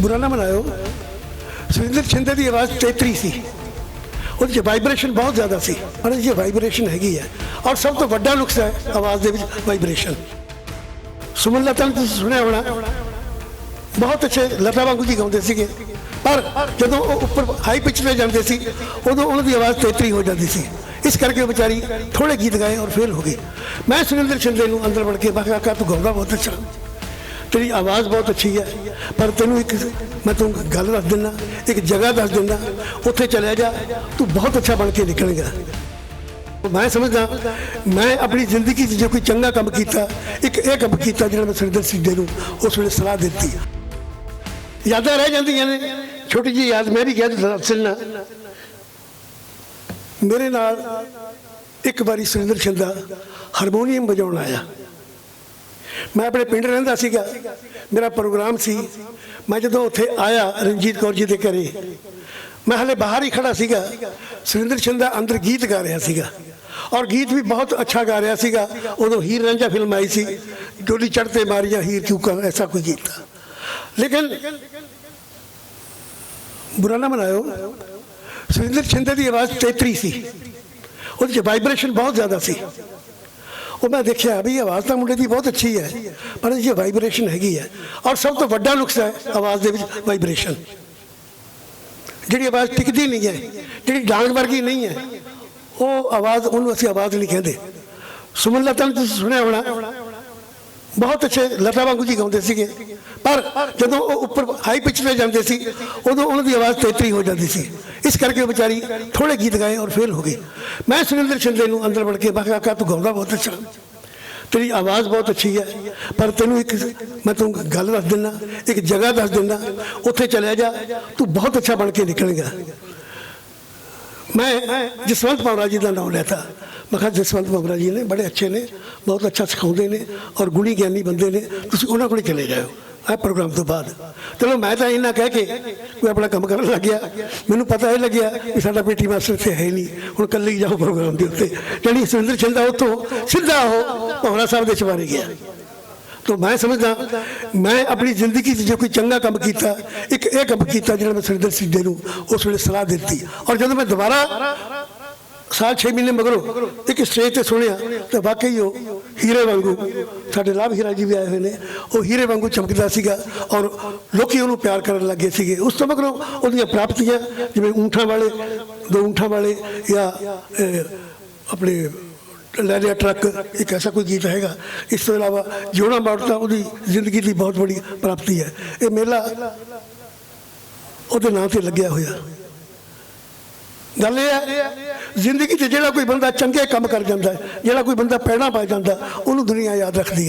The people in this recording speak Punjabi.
ਬੁਰਾ ਨਾ ਮਨਾਇਓ। ਸੁਰਿੰਦਰ ਛਿੰਦੇ ਦੀ ਆਵਾਜ਼ ਤੇਤਰੀ ਸੀ। ਉਹਦੇ 'ਚ ਵਾਈਬ੍ਰੇਸ਼ਨ ਬਹੁਤ ਜ਼ਿਆਦਾ ਸੀ। ਪਰ ਇਹ ਵਾਈਬ੍ਰੇਸ਼ਨ ਹੈਗੀ ਹੈ। ਔਰ ਸਭ ਤੋਂ ਵੱਡਾ ਨੁਕਸ ਹੈ ਆਵਾਜ਼ ਦੇ ਵਿੱਚ ਵਾਈਬ੍ਰੇਸ਼ਨ ਸੁਮਨ ਲਤਾ ਨੂੰ ਤੁਸੀਂ ਸੁਣਿਆ ਹੋਣਾ। ਬਹੁਤ ਅੱਛੇ ਲਤਾ ਵਾਂਗੂ ਜੀ ਗਾਉਂਦੇ ਸੀਗੇ। ਪਰ ਜਦੋਂ ਉਹ ਉੱਪਰ ਹਾਈ ਪਿਚ ਤੇ ਜਾਂਦੇ ਸੀ, ਉਦੋਂ ਉਹਨਾਂ ਦੀ ਆਵਾਜ਼ ਤੇਤਰੀ ਹੋ ਜਾਂਦੀ ਸੀ। ਇਸ ਕਰਕੇ ਉਹ ਵਿਚਾਰੀ ਥੋੜੇ ਗੀਤ ਗਾਏ ਔਰ ਫੇਲ ਹੋ ਗਈ। ਮੈਂ ਸੁਰਿੰਦਰ ਛਿੰਦੇ ਨੂੰ ਅੰਦਰ ਵੜ ਕੇ, ਮੈਂ ਕਾ ਤੂੰ ਗਾਉਂਦਾ ਬਹੁਤ ਅੱਛਾ। ਤੇਰੀ ਆਵਾਜ਼ ਬਹੁਤ ਅੱਛੀ ਹੈ, ਪਰ ਤੈਨੂੰ ਇੱਕ ਮੈਂ ਤੈਨੂੰ ਗੱਲ ਦੱਸ ਦਿੰਦਾ, ਇੱਕ ਜਗ੍ਹਾ ਦੱਸ ਦਿੰਦਾ, ਉੱਥੇ ਚਲਿਆ ਜਾ, ਤੂੰ ਬਹੁਤ ਅੱਛਾ ਬਣ ਕੇ ਨਿਕਲੇਗਾ। ਮੈਂ ਸਮਝਦਾ, ਮੈਂ ਆਪਣੀ ਜ਼ਿੰਦਗੀ 'ਚ ਜੇ ਕੋਈ ਚੰਗਾ ਕੰਮ ਕੀਤਾ, ਇੱਕ ਇਹ ਕੰਮ ਕੀਤਾ ਜਿਹੜਾ ਮੈਂ ਸੁਰਿੰਦਰ ਸਿੰਘੇ ਨੂੰ ਉਸ ਵੇਲੇ ਸਲਾਹ ਦਿੱਤੀ। ਯਾਦਾਂ ਰਹਿ ਜਾਂਦੀਆਂ ਨੇ। ਛੋਟੀ ਜਿਹੀ ਯਾਦ ਮੈਂ ਵੀ ਕਹਿ ਦੱਸਣਾ ਮੇਰੇ ਨਾਲ ਇੱਕ ਵਾਰੀ ਸੁਰਿੰਦਰ ਛਿੰਦਾ ਹਾਰਮੋਨੀਅਮ ਵਜਾਉਣ ਆਇਆ। ਮੈਂ ਆਪਣੇ ਪਿੰਡ ਰਹਿੰਦਾ ਸੀਗਾ। ਮੇਰਾ ਪ੍ਰੋਗਰਾਮ ਸੀ। ਮੈਂ ਜਦੋਂ ਉੱਥੇ ਆਇਆ ਰਣਜੀਤ ਕੌਰ ਜੀ ਦੇ ਘਰੇ, ਮੈਂ ਹਲੇ ਬਾਹਰ ਹੀ ਖੜਾ ਸੀਗਾ। ਸੁਰਿੰਦਰ ਛਿੰਦਾ ਅੰਦਰ ਗੀਤ ਗਾ ਰਿਹਾ ਸੀਗਾ। ਔਰ ਗੀਤ ਵੀ ਬਹੁਤ ਅੱਛਾ ਗਾ ਰਿਹਾ ਸੀਗਾ। ਉਦੋਂ ਹੀਰ ਰਾਂਝਾ ਫਿਲਮ ਆਈ ਸੀ। ਡੋਲੀ ਚੜਤੇ ਮਾਰੀਆਂ ਹੀਰ ਚੂਕਾ, ਐਸਾ ਕੋਈ ਗੀਤ ਲੇਕਿਨ ਬੁਰਾ ਨਾ ਮਨਾਇਓ। ਸੁਰਿੰਦਰ ਛਿੰਦੇ ਦੀ ਆਵਾਜ਼ ਤੇਤਰੀ ਸੀ। ਉਹਦੇ 'ਚ ਵਾਈਬ੍ਰੇਸ਼ਨ ਬਹੁਤ ਜ਼ਿਆਦਾ ਸੀ। ਉਹ ਮੈਂ ਦੇਖਿਆ ਵੀ ਆਵਾਜ਼ ਤਾਂ ਮੁੰਡੇ ਦੀ ਬਹੁਤ ਅੱਛੀ ਹੈ, ਪਰ ਇਹ ਵਾਈਬ੍ਰੇਸ਼ਨ ਹੈਗੀ ਹੈ। ਔਰ ਸਭ ਤੋਂ ਵੱਡਾ ਨੁਕਸ ਹੈ ਆਵਾਜ਼ ਦੇ ਵਿੱਚ ਵਾਈਬ੍ਰੇਸ਼ਨ ਜਿਹੜੀ ਆਵਾਜ਼ ਟਿਕਦੀ ਨਹੀਂ ਹੈ, ਜਿਹੜੀ ਡਾਂਗ ਵਰਗੀ ਨਹੀਂ ਹੈ, ਉਹ ਆਵਾਜ਼, ਉਹਨੂੰ ਅਸੀਂ ਆਵਾਜ਼ ਨਹੀਂ ਕਹਿੰਦੇ। ਸੁਮਨ ਲਤਾ ਨੂੰ ਤੁਸੀਂ ਸੁਣਿਆ ਹੋਣਾ? ਬਹੁਤ ਅੱਛੇ ਲਤਾ ਵਾਂਗੂ ਜੀ ਗਾਉਂਦੇ ਸੀਗੇ। ਪਰ ਜਦੋਂ ਉਹ ਉੱਪਰ ਹਾਈ ਪਿਚ ਤੇ ਜਾਂਦੇ ਸੀ, ਉਦੋਂ ਉਹਨਾਂ ਦੀ ਆਵਾਜ਼ ਤੇਤਰੀ ਹੋ ਜਾਂਦੀ ਸੀ। ਇਸ ਕਰਕੇ ਉਹ ਵਿਚਾਰੀ ਥੋੜੇ ਗੀਤ ਗਾਏ ਔਰ ਫੇਲ ਹੋ ਗਈ। ਮੈਂ ਸੁਰਿੰਦਰ ਸ਼ਿੰਦੇ ਨੂੰ ਅੰਦਰ ਵੜ ਕੇ ਮੈਂ ਕਿਹਾ ਤੂੰ ਗਾਉਂਦਾ ਬਹੁਤ ਅੱਛਾ। ਤੇਰੀ ਆਵਾਜ਼ ਬਹੁਤ ਅੱਛੀ ਹੈ, ਪਰ ਤੈਨੂੰ ਇੱਕ ਮੈਂ ਤੈਨੂੰ ਗੱਲ ਦੱਸ ਦਿੰਦਾ, ਇੱਕ ਜਗ੍ਹਾ ਦੱਸ ਦਿੰਦਾ, ਉੱਥੇ ਚਲਿਆ ਜਾ। ਤੂੰ ਬਹੁਤ ਅੱਛਾ ਬਣ ਕੇ ਨਿਕਲੇਗਾ ਮੈਂ ਜਸਵੰਤ ਪੌਰਾ ਜੀ ਦਾ ਨਾਮ ਲੈਤਾ ਮੈਂ ਕਿਹਾ ਜਸਵੰਤ ਪੌਰਾ ਜੀ ਨੇ ਬੜੇ ਅੱਛੇ ਨੇ, ਬਹੁਤ ਅੱਛਾ ਸਿਖਾਉਂਦੇ ਨੇ ਔਰ ਗੁਣੀ ਗਿਆਨੀ ਬੰਦੇ ਨੇ। ਤੁਸੀਂ ਉਹਨਾਂ ਕੋਲ ਚਲੇ ਜਾਓ ਇਹ ਪ੍ਰੋਗਰਾਮ ਤੋਂ ਬਾਅਦ। ਚਲੋ ਮੈਂ ਤਾਂ ਇਹਨਾਂ ਕਹਿ ਕੇ ਕੋਈ ਆਪਣਾ ਕੰਮ ਕਰਨ ਲੱਗ ਗਿਆ। ਮੈਨੂੰ ਪਤਾ ਇਹ ਲੱਗਿਆ ਕਿ ਸਾਡਾ ਪੀਟੀ ਮਾਸਟਰ ਇੱਥੇ ਹੈ ਹੀ ਨਹੀਂ। ਹੁਣ ਇਕੱਲੇ ਹੀ ਜਾਓ ਪ੍ਰੋਗਰਾਮ ਦੇ ਉੱਤੇ। ਜਿਹੜੀ ਸੁਰਿੰਦਰ ਛਿੰਦਾ ਉੱਥੋਂ, ਸਿੱਧਾ ਉਹ ਭਵਰਾ ਸਾਹਿਬ ਦੇ ਚਵਾਰੇ ਗਿਆ। ਤੋ ਮੈਂ ਸਮਝਦਾ, ਮੈਂ ਆਪਣੀ ਜ਼ਿੰਦਗੀ 'ਚ ਜੇ ਕੋਈ ਚੰਗਾ ਕੰਮ ਕੀਤਾ, ਇੱਕ ਇਹ ਕੰਮ ਕੀਤਾ ਜਿਹੜਾ ਮੈਂ ਸੁਰਿੰਦਰ ਸਿੰਘੇ ਨੂੰ ਉਸ ਵੇਲੇ ਸਲਾਹ ਦਿੱਤੀ। ਔਰ ਜਦੋਂ ਮੈਂ ਦੁਬਾਰਾ ਸਾਲ 6 ਮਹੀਨੇ ਮਗਰੋਂ ਇੱਕ ਸਟੇਜ ਤੇ ਸੁਣਿਆ, ਤਾਂ ਵਾਕਈ ਉਹ ਹੀਰੇ ਵਾਂਗੂ ਸਾਡੇ ਲਾਭ ਹੀਰਾ ਜੀ ਵੀ ਆਏ ਹੋਏ ਨੇ, ਉਹ ਹੀਰੇ ਵਾਂਗੂ ਚਮਕਦਾ ਸੀਗਾ ਔਰ ਲੋਕੀ ਉਹਨੂੰ ਪਿਆਰ ਕਰਨ ਲੱਗੇ ਸੀਗੇ। ਉਸ ਤੋਂ ਮਗਰੋਂ ਉਹਦੀਆਂ ਪ੍ਰਾਪਤੀਆਂ, ਜਿਵੇਂ ਊਂਠਾਂ ਵਾਲੇ, ਦੋ ਊਂਠਾਂ ਵਾਲੇ ਜਾਂ ਆਪਣੇ ਲੈ ਲਿਆ ਟਰੱਕ, ਇੱਕ ਐਸਾ ਕੋਈ ਗੀਤ ਹੈਗਾ। ਇਸ ਤੋਂ ਇਲਾਵਾ ਜੋੜਾ ਮਾਰਤਾ ਉਹਦੀ ਜ਼ਿੰਦਗੀ ਦੀ ਬਹੁਤ ਬੜੀ ਪ੍ਰਾਪਤੀ ਹੈ। ਇਹ ਮੇਲਾ ਉਹਦੇ ਨਾਂ ਤੇ ਲੱਗਿਆ ਹੋਇਆ। ਗੱਲ ਇਹ ਹੈ, ਜ਼ਿੰਦਗੀ 'ਚ ਜਿਹੜਾ ਕੋਈ ਬੰਦਾ ਚੰਗੇ ਕੰਮ ਕਰ ਜਾਂਦਾ ਜਿਹੜਾ ਕੋਈ ਬੰਦਾ ਪੈਣਾ ਪਾ ਜਾਂਦਾ, ਉਹਨੂੰ ਦੁਨੀਆ ਯਾਦ ਰੱਖਦੀ ਹੈ।